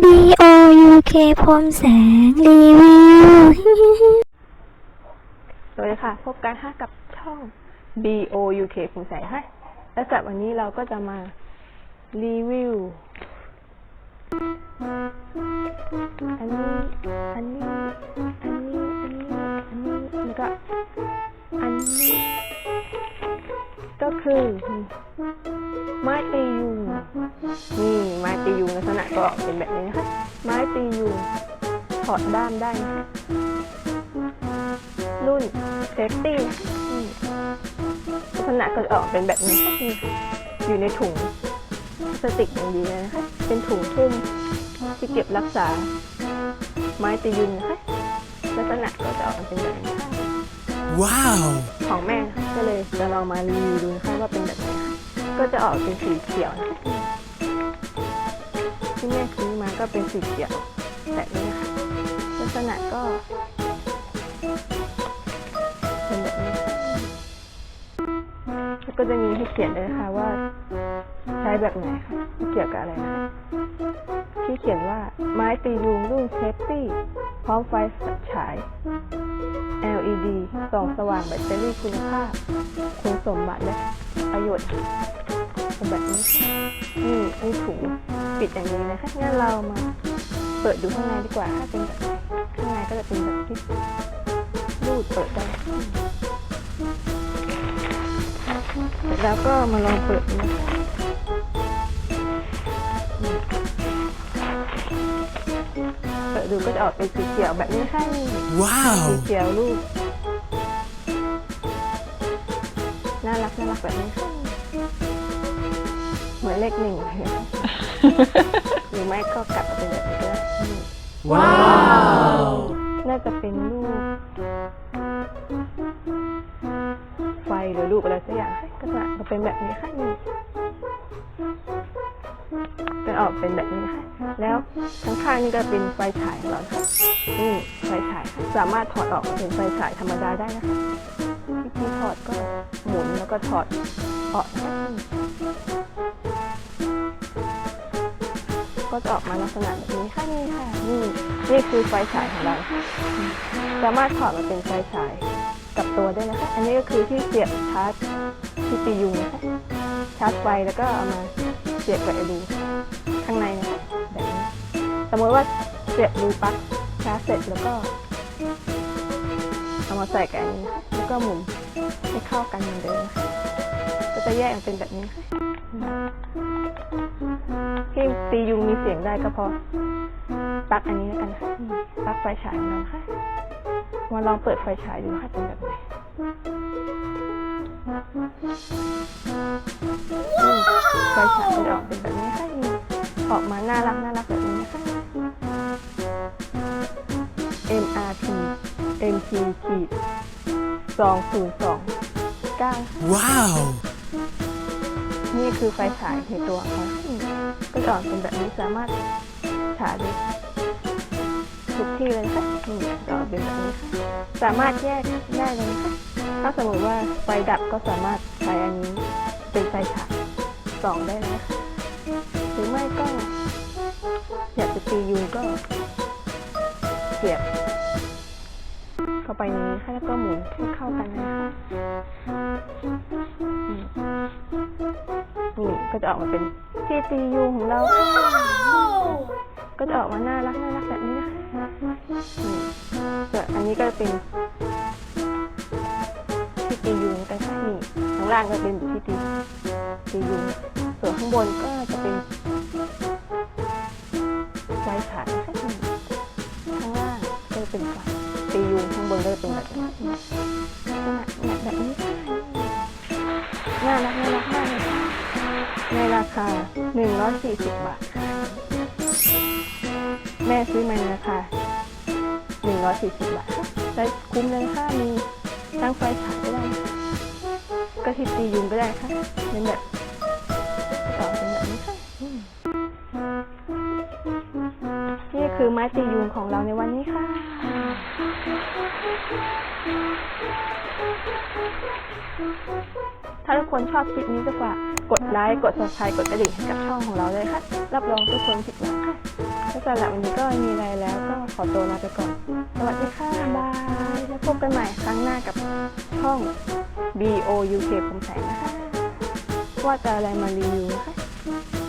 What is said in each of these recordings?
B O U K พรมแสง รีวิวสวัสดีค่ะ พบกันค่ะกับช่อง B O U K ภูมิใจให้และจากวันนี้เราก็จะมารีวิว อันนี้ อันนี้ อันนี้ อันนี้ อันนี้แล้วก็อันนี้ ก็คือ ไม้ตียุงนี่ไม้ตียุงลักษณะก็เป็นแบบนี้นะคะไม้ตียุงถอดด้ามได้นะคะรุ่นเซฟตี้ลักษณะก็จะออกเป็นแบบนี้ค่ะนี่ค่ะอยู่ในถุงพลาสติกอย่างดีเลยนะคะ เป็นถุงทุ่มที่เก็บรักษา ไม้ตียุงนะคะลักษณะก็จะออกมาเป็นแบบนี้ค่ะ Wow! ของแม่นะคะก็เลยจะลองมารีวิวดูนะคะว่าเป็นแบบไหนค่ะ ก็จะออกเป็นสีเขียวนะที่แม่ซื้อมาก็เป็นสีเขียวแบบนี้นะคะลักษณะก็เป็นแบบนี้แล้วก็จะมีให้เขียนด้วยนะคะว่า ใช้แบบไหนค่ะเกี่ยวกับอะไรนะคะที่เขียนว่าไม้ตียุงรุ่นเซฟตี้พร้อมไฟฉาย LED ส่องสว่างแบตเตอรี่คุณภาพ คุณสมบัติและประโยชน์ เป็นแบบนี้นี่นี่ถุงปิดอย่างนี้นะคะงั้นเรามาเปิดดูข้างในดีกว่าถ้าเป็นแบบไหนข้างในก็จะเป็นแบบที่รูดเปิดได้เสร็จแล้วก็มาลองเปิดดูนะคะเปิดดูก็จะออกเป็นสีเขียวแบบนี้ค่ะนี่ Wow! สีเขียวลูก น่ารักน่ารักแบบนี้ค่ะ เหมือนเลขหนึ่งเลยหรือไม่ก็กลับมาเป็นแบบนี้ก็ได้อืม Wow! น่าจะเป็นรูปไฟหรือรูปอะไรสักอย่างค่ะก็จะเป็นแบบนี้ค่ะนี่จะออกเป็นแบบนี้ค่ะ แล้วข้างๆนี่ก็เป็นไฟฉายของเราค่ะนี่ไฟฉายค่ะสามารถถอดออกมาเป็นไฟฉายธรรมดาได้นะคะวิธีถอดก็หมุนแล้วก็ถอดออกนะคะ ก็จะออกมาลักษณะแบบนี้ค่ะนี่ค่ะนี่นี่คือไฟฉายของเราค่ะสามารถถอดมาเป็นไฟฉายกับตัวได้นะคะ อันนี้ก็คือที่เสียบชาร์จที่ตีนะคะชาร์จไฟแล้วก็เอามาเสียบกับไอรูข้างในนะคะแบบนี้สมมติว่าเสียบรูปลั๊กชาร์จเสร็จแล้วก็เอามาใส่กับอันนี้แล้วก็หมุนให้เข้ากันเหมือนเดิมนะคะ ก็จะแยกเป็นแบบนี้ที่ตียุงมีเสียงได้ก็พราะปลั๊กอันนี้แล้วกันค่ะปลั๊กไฟฉายของเราค่ะมาลองเปิดไฟฉายดูค่ะเป็นแบบไหนไฟฉายมันจะออกเป็นแบบนี้ค่ะออกมาน่ารักน่ารักแบบนี้นะคะ MRT MT ขีดสองศูนย์สองเก้า Wow! นี่คือไฟฉายในตัวเขาก็จะออกเป็นแบบนี้สามารถฉายได้ทุกที่เลยนะคะนี่จะออกเป็นแบบนี้ค่ะสามารถแยกได้เลยนะคะถ้าสมมติว่าไฟดับก็สามารถใช้อันนี้เป็นไฟฉายส่องได้เลยนะคะหรือไม่ก็อยากจะตียุงก็เสียบ เข้าไปในนี้ค่ะแล้วก็หมุนให้เข้ากันนะคะนี่ก็จะออกมาเป็นทีตียุงของเรา ก็จะออกมาน่ารักน่ารักแบบนี้นะคะส่วนอันนี้ก็เป็นทีตียุงกันค่ะนี่ข้างล่างก็เป็นทีตีตียุงส่วนข้างบนก็จะเป็นไฟฉายนะคะนี่ข้างล่างก็จะเป็นไฟ ตียุงข้างบนก็จะเป็นแบบนี้แบบนี้น่ารักน่ารักมากเลยค่ะในราคา 140 บาท แม่ซื้อมาในราคา 140 บาทค่ะได้คุ้มเลยค่ะมีตั้งไฟฉายก็ได้นะคะก็ที่ตียุงก็ได้ค่ะเป็นแบบต่อเป็นแบบนี้ค่ะ มนี่คือไม้ตียุงของเราในวันนี้ค่ะ ถ้าทุกคนชอบคลิปนี้ก็ฝากกดไลค์ กด subscribe กดกระดิ่งให้กับช่องของเราเลยค่ะ รับรองทุกคนผิดหวังค่ะแล้วสำหรับวันนี้ก็ไม่มีอะไรแล้วก็ขอตัวลาไปก่อน สวัสดีค่ะ บาย แล้วพบกันใหม่ครั้งหน้ากับช่อง B O U K คมแสงนะคะ ว่าจะอะไรมารีวิวนะคะ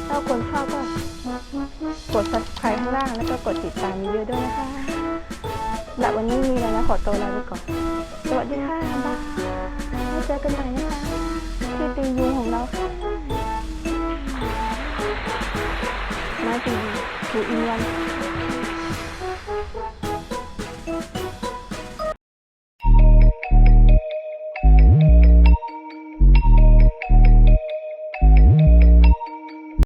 ถ้าคนชอบก็ กด subscribe ข้างล่าง แล้วก็กดติดตามเยอะด้วยนะคะสำหรับวันนี้มีแล้วขอตัวลาไปก่อน สวัสดีค่ะบ๊ายไว้เจอกันใหม่นะคะที่ตียูของเราค่ะมาตียูทูอินวัน